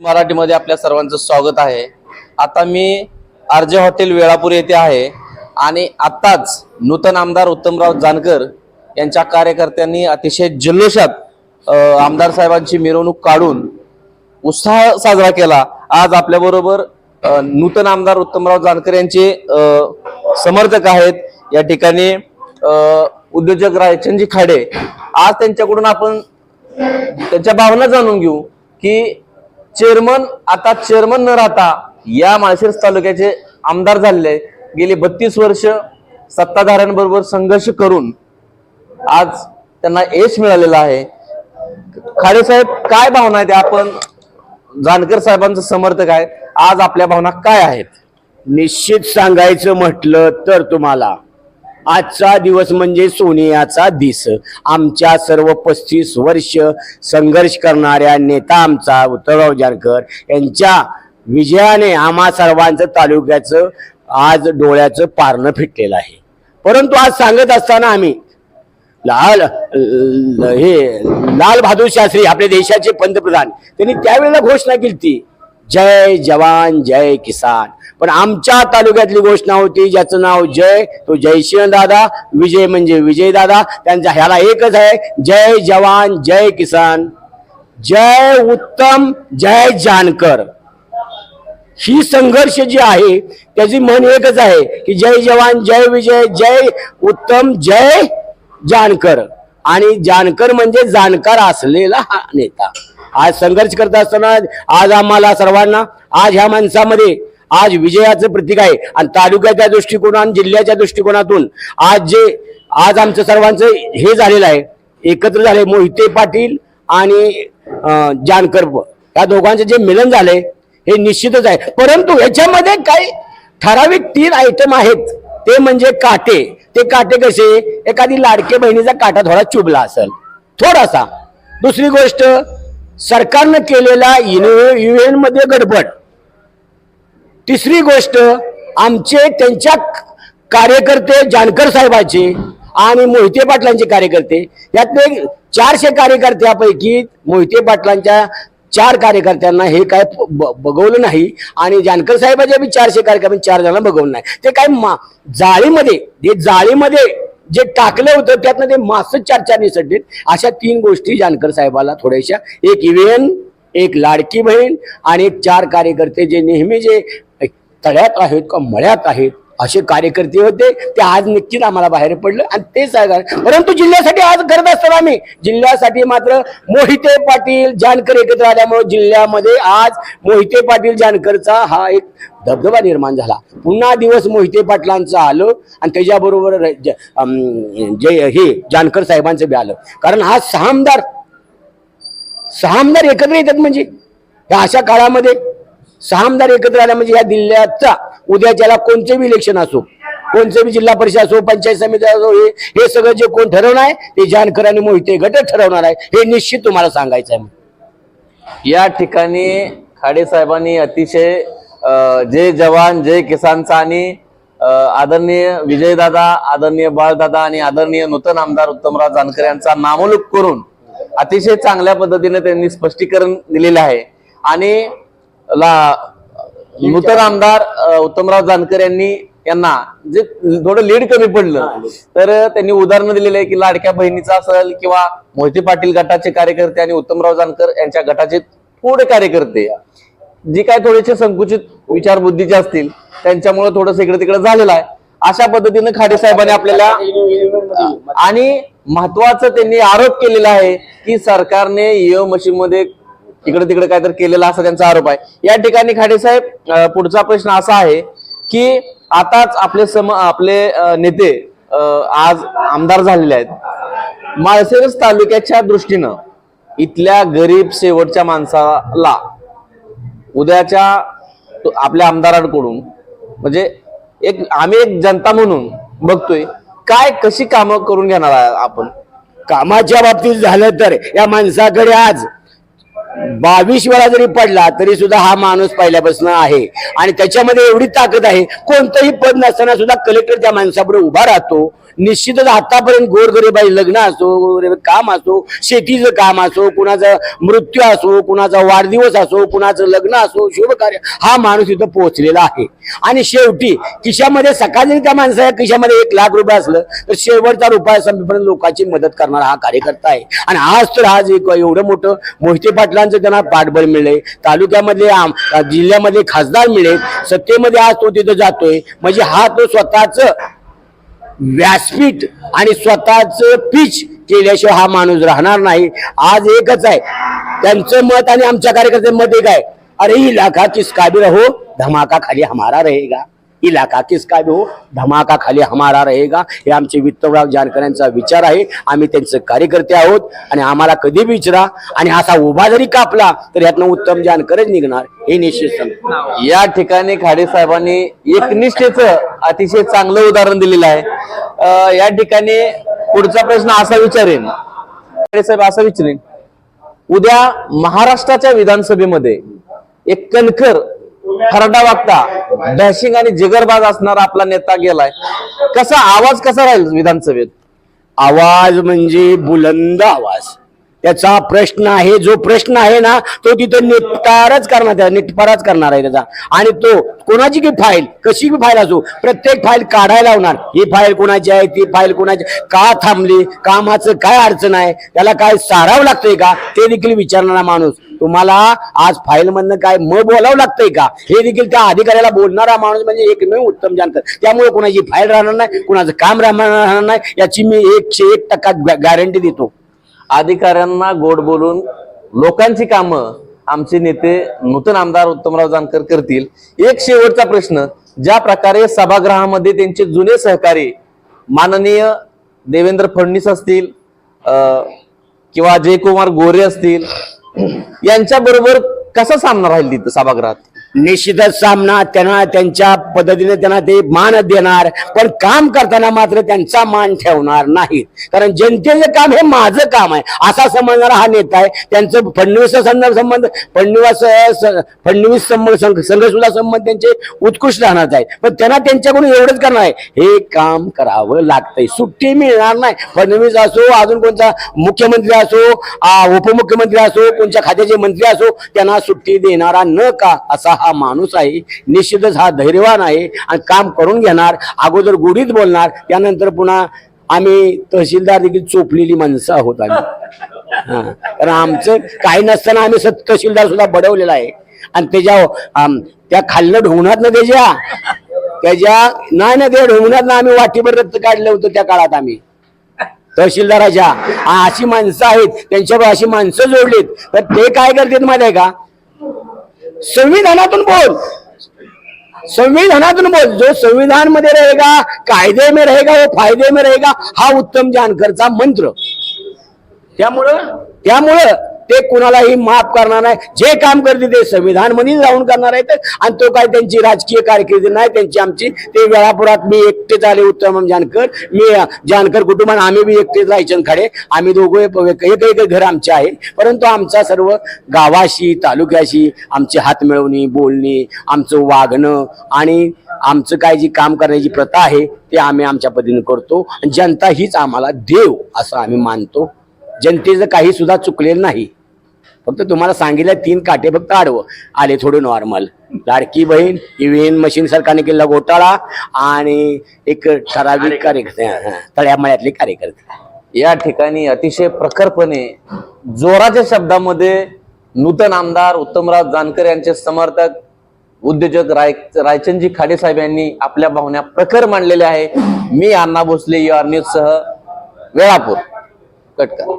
मराठीमध्ये आपल्या सर्वांचं स्वागत आहे. आता मी आर्जे हॉटेल वेळापूर येथे आहे आणि आत्ताच नूतन आमदार उत्तमराव जानकर यांच्या कार्यकर्त्यांनी अतिशय जल्लोषात आमदार साहेबांची मिरवणूक काढून उत्साह साजरा केला. आज आपल्याबरोबर नूतन आमदार उत्तमराव जानकर यांचे समर्थक आहेत. या ठिकाणी उद्योजक रायचंदजी खाडे. आज त्यांच्याकडून आपण त्यांच्या भावना जाणून घेऊ की चेअरमन आता चेअरमन न राहता या माळशिरस तालुक्याचे आमदार झालेले गेली बत्तीस वर्ष सत्ताधाऱ्यांबरोबर संघर्ष करून आज त्यांना यश मिळालेलं आहे. खाडे साहेब काय भावना आहेत? आपण जानकर साहेबांचं समर्थक आहे. आज आपल्या भावना काय आहेत? निश्चित सांगायचं म्हटलं तर तुम्हाला आजचा दिवस म्हणजे सोनियाचा दिस. आमच्या सर्व पस्तीस वर्ष संघर्ष करणाऱ्या नेता आमचा उत्तरराव जानकर यांच्या विजयाने आम्हा सर्वांचं तालुक्याचं आज डोळ्याचं पारणं फिटलेलं आहे. परंतु आज सांगत असताना आम्ही लाल हे लाल बहादूर शास्त्री आपल्या देशाचे पंतप्रधान त्यांनी त्यावेळेला घोषणा केली ती जय जवान जय किसान. पण आमच्या तालुक्यातली घोषणा होती ज्याचं नाव जय तो जयसिंह दादा विजय म्हणजे विजय दादा. त्यांचा ह्याला एकच आहे जय जवान जय किसान. जय उत्तम जय जानकर. ही संघर्ष जी आहे त्याची म्हण एकच आहे की जय जवान जय विजय जय उत्तम जय जानकर. आणि जानकर म्हणजे जाणकार असलेला हा नेता. आज संघर्ष करत असताना आज आम्हाला सर्वांना आज ह्या माणसामध्ये आज विजयाचं प्रतीक आहे. आणि तालुक्याच्या दृष्टिकोनातून जिल्ह्याच्या दृष्टिकोनातून आज जे आज आमचं सर्वांचं हे झालेलं आहे. एकत्र झाले मोहिते पाटील आणि जानकर या दोघांचं जे मिलन झालंय हे निश्चितच आहे. परंतु ह्याच्यामध्ये काही ठराविक तीन आयटम आहेत. ते म्हणजे काटे. ते काटे कसे? एखादी लाडके बहिणीचा काटा थोडा चुबला असेल. थोडासा. दुसरी गोष्ट सरकारनं केलेला यु एनमध्ये गडबड. तिसरी गोष्ट आमचे त्यांच्या कार्यकर्ते जानकर साहेबाचे आणि मोहिते पाटलांचे कार्यकर्ते यातले चारशे कार्यकर्त्यापैकी मोहिते पाटलांच्या चार कार्यकर्त्यांना हे काय ब- बघवलं नाही आणि जानकर साहेबाच्या बी चारशे कार्यकर्त्यांनी चार जणांना बघवलं नाही. ते काय मा जाळीमध्ये जे जाळीमध्ये जे टाकलं होतं त्यातनं ते मासच चार चार अशा तीन गोष्टी जानकर साहेबाला थोड्याशा. एक इव्हेन एक लाडकी बहीण आणि एक चार कार्यकर्ते जे नेहमी जे तळ्यात आहेत का मळ्यात आहेत असे कार्यकर्ते होते ते आज नक्कीच आम्हाला बाहेर पडलं आणि ते सांगा परंतु जिल्ह्यासाठी आज करत असताना आम्ही. जिल्ह्यासाठी मात्र मोहिते पाटील जानकर एकत्र आल्यामुळे जिल्ह्यामध्ये आज मोहिते पाटील जानकरचा हा एक धबधबा निर्माण झाला. पुन्हा दिवस मोहिते पाटलांचं आलं आणि त्याच्याबरोबर जे हे जानकर साहेबांचं बी आलं. कारण हा सहा आमदार सहा आमदार एकत्र येतात म्हणजे. या अशा काळामध्ये सहा आमदार एकत्र आल्या म्हणजे या जिल्ह्याचा उद्याच्याला कोणते बी इलेक्शन असो कोणते बी जिल्हा परिषद असो पंचायत समिती असो हे हे सगळं जे कोण ठरवणार आहे ते जानकर आणि मोहिते गट ठरवणार आहे हे निश्चित तुम्हाला सांगायचं आहे या ठिकाणी खाडे साहेबांनी अतिशय जय जवान जय किसानचा आणि आदरणीय विजयदादा आदरणीय बाळदादा आणि आदरणीय नूतन आमदार उत्तमराव जानकर यांचा नामोल्लेख करून अतिशय चांगल्या पद्धतीने त्यांनी स्पष्टीकरण दिलेलं आहे. आणि ला नूतन आमदार उत्तमराव जानकर यांनी यांना जे थोडं लीड कमी पडलं तर त्यांनी उदाहरणं दिलेली आहे की लाडक्या बहिणीचा असेल किंवा मोहिते पाटील गटाचे कार्यकर्ते आणि उत्तमराव जानकर यांच्या गटाचे थोडे कार्यकर्ते. जी काय थोडेसे संकुचित विचारबुद्धीचे असतील त्यांच्यामुळे थोडस इकडे तिकडे झालेलं आहे. अशा पद्धतीनं खाडे साहेबांनी आपल्याला आणि महत्वाचं त्यांनी आरोप केलेला आहे की सरकारने ईओ मशीन मध्ये इकडे तिकडे काहीतरी केलेला असा त्यांचा आरोप आहे. या ठिकाणी खाडे साहेब पुढचा प्रश्न असा आहे की आताच आपले सम आपले नेते आज आमदार झालेले आहेत. माळशिरस तालुक्याच्या दृष्टीनं इथल्या गरीब शेवटच्या माणसाला उद्याच्या आपल्या आमदारांकडून म्हणजे एक आम्ही एक जनता म्हणून बघतोय काय कशी कामं करून घेणार आहे आपण? कामाच्या बाबतीत झालं तर या माणसाकडे आज बावीस वेळा जरी पडला तरी सुद्धा हा माणूस पहिल्यापासून आहे. आणि त्याच्यामध्ये एवढी ताकद आहे कोणतंही पद नसताना सुद्धा कलेक्टर त्या माणसापुढे उभा राहतो. निश्चितच आतापर्यंत गोरगरीबाई लग्न असो काम असो शेतीचं काम असो कुणाचा मृत्यू असो कुणाचा वाढदिवस असो कुणाचं लग्न असो शुभ कार्य हा माणूस इथं पोहोचलेला आहे. आणि शेवटी खिशामध्ये सकाळी त्या माणसाच्या खिशामध्ये एक लाख रुपये असलं तर शेवटचा रुपया संपेपर्यंत लोकांची मदत करणारा हा कार्यकर्ता आहे. आणि आज तर आज एक एवढं मोठं मोहिते पाटलांचं त्यांना पाठबळ मिळेल तालुक्यामध्ये जिल्ह्यामध्ये खासदार मिळेल सत्तेमध्ये आज तो तिथं जातोय. म्हणजे हा तो स्वतःच व्यासपीठ आणि स्वतःच पिच केल्याशिवाय हा माणूस राहणार नाही. आज एकच आहे. त्यांचं मत आणि आमच्या कार्यकर्त्यांचं मत एक आहे. अरे इलाका किसका भी रहो धमाका खाली हमारा रहेगा. इलाका किसका भी हो धमाका खाली हमारा रहेगा. हे आमचे वित्तवराव जानकरांचा विचार आहे. आम्ही त्यांचे कार्यकर्ते आहोत आणि आम्हाला कधी बी विचारा आणि असा उभा जरी कापला तर यातनं उत्तम जानकरच निघणार. हे निश्चित या ठिकाणी खाडे साहेबांनी एकनिष्ठेचं अतिशय चांगलं उदाहरण दिलेलं आहे. या ठिकाणी पुढचा प्रश्न असा विचारेन. खाडे साहेब असा विचारेन. उद्या महाराष्ट्राच्या विधानसभेमध्ये एक कणखर खरडा वागता डॅशिंग आणि जिगरबाज असणारा आपला नेता गेलाय. कसा आवाज कसा राहील विधानसभेत? आवाज म्हणजे बुलंद आवाज. त्याचा प्रश्न आहे जो प्रश्न आहे ना तो तिथं निपटारच करणार त्याचा निटपाराच करणार आहे त्याचा. आणि तो कोणाची की फाईल? कशी की फाईल असो? प्रत्येक फाईल काढायला लावणार. ही फाईल कोणाची आहे? ती फाईल कोणाची? का थांबली? कामाचं काय अडचण आहे? त्याला काय सारावं लागतंय का? ते देखील विचारणारा माणूस. तुम्हाला आज फाईल मधनं काय म बोलावं लागतंय का? हे देखील त्या अधिकाऱ्याला बोलणारा माणूस म्हणजे एकमेव उत्तम जानकर. त्यामुळे कोणाची फाईल राहणार नाही कुणाचं काम राहणार नाही याची मी एकशे एक टक्का गॅरंटी देतो. अधिकाऱ्यांना गोड बोलून लोकांची कामं आमचे नेते नूतन आमदार उत्तमराव जानकर करतील. एक शेवटचा प्रश्न ज्या प्रकारे सभागृहामध्ये त्यांचे जुने सहकारी माननीय देवेंद्र फडणवीस असतील किंवा जयकुमार गोरे असतील यांच्या बरोबर कसा सामना राहील तिथं सभागृहात? निश्चितच सामना त्यांना त्यांच्या पद्धतीने त्यांना ते मान देणार पण काम करताना मात्र त्यांचा मान ठेवणार नाहीत. कारण जनतेचं काम हे माझं काम आहे असा समजणारा हा नेता आहे. त्यांचं फडणवीस संदर्भ संबंध फडणवीस फडणवीस संबंध संघ सुद्धा संबंध त्यांचे उत्कृष्ट राहणार आहे. पण त्यांना त्यांच्याकडून एवढंच करणार आहे. हे काम करावं लागतंय. सुट्टी मिळणार नाही. फडणवीस असो अजून कोणता मुख्यमंत्री असो उपमुख्यमंत्री असो कोणत्या खात्याचे मंत्री असो त्यांना सुट्टी देणारा न का असा हा माणूस आहे निश्चितच हा धैर्यवान आहे आणि काम करून घेणार अगोदर गुढीत बोलणार त्यानंतर पुन्हा आम्ही तहसीलदार देखील चोपलेली माणसं आहोत आम्ही. हा. कारण आमचं काही नसताना आम्ही सत तहसीलदार सुद्धा बडवलेला आहे. आणि त्याच्या त्या खाल्लं ढोंगणात ना त्याच्या त्याच्या नाही ना त्या ढोंगणात ना आम्ही वाटीभर रक्त काढलं होतं त्या काळात आम्ही. तहसीलदाराच्या. अशी माणसं आहेत त्यांच्यावर अशी माणसं जोडलीत. तर ते काय करतात माहिती आहे का? संविधानातून बोल. संविधानातून बोल. जो संविधानमध्ये रहेगा कायदे में रहेगा वो फायदे में रहेगा हा उत्तम जानकरचा मंत्र. त्यामुळं त्यामुळं ते कुणालाही माफ करणार नाही. जे काम करते ते संविधानमध्ये जाऊन करणार आहेत. आणि तो काय त्यांची राजकीय कारकिर्दी नाही त्यांची आमची. ते वेळापुरात मी एकटेच आले उत्तम जानकर. मी जानकर कुटुंबात आम्ही बी एकटेच राहायचे खडे. आम्ही दोघे एक एक घर आमचे आहे. परंतु आमचा सर्व गावाशी तालुक्याशी आमची हात मिळवणी बोलणी आमचं वागणं आणि आमचं काय जी काम करण्याची प्रथा आहे ते आम्ही आमच्या पद्धतीने करतो. जनता हीच आम्हाला देव असं आम्ही मानतो. जनतेचं काही सुद्धा चुकलेलं नाही. फक्त तुम्हाला सांगितलं तीन काटे फक्त आडवं. आले थोडे नॉर्मल लाडकी बहीण इव्हीएन मशीन सरकारने केलेला घोटाळा आणि एक ठराविक कार्यकर्ते. तळ्यामळ्यातले कार्यकर्ते. या ठिकाणी अतिशय प्रखरपणे जोराच्या शब्दामध्ये नूतन आमदार उत्तमराव जानकर यांचे समर्थक उद्योजक राय रायचंदजी खाडे साहेब यांनी आपल्या भावना प्रखर मांडलेल्या आहे. मी अण्णा भोसले युआर न्यूज सह वेळापूर कटकर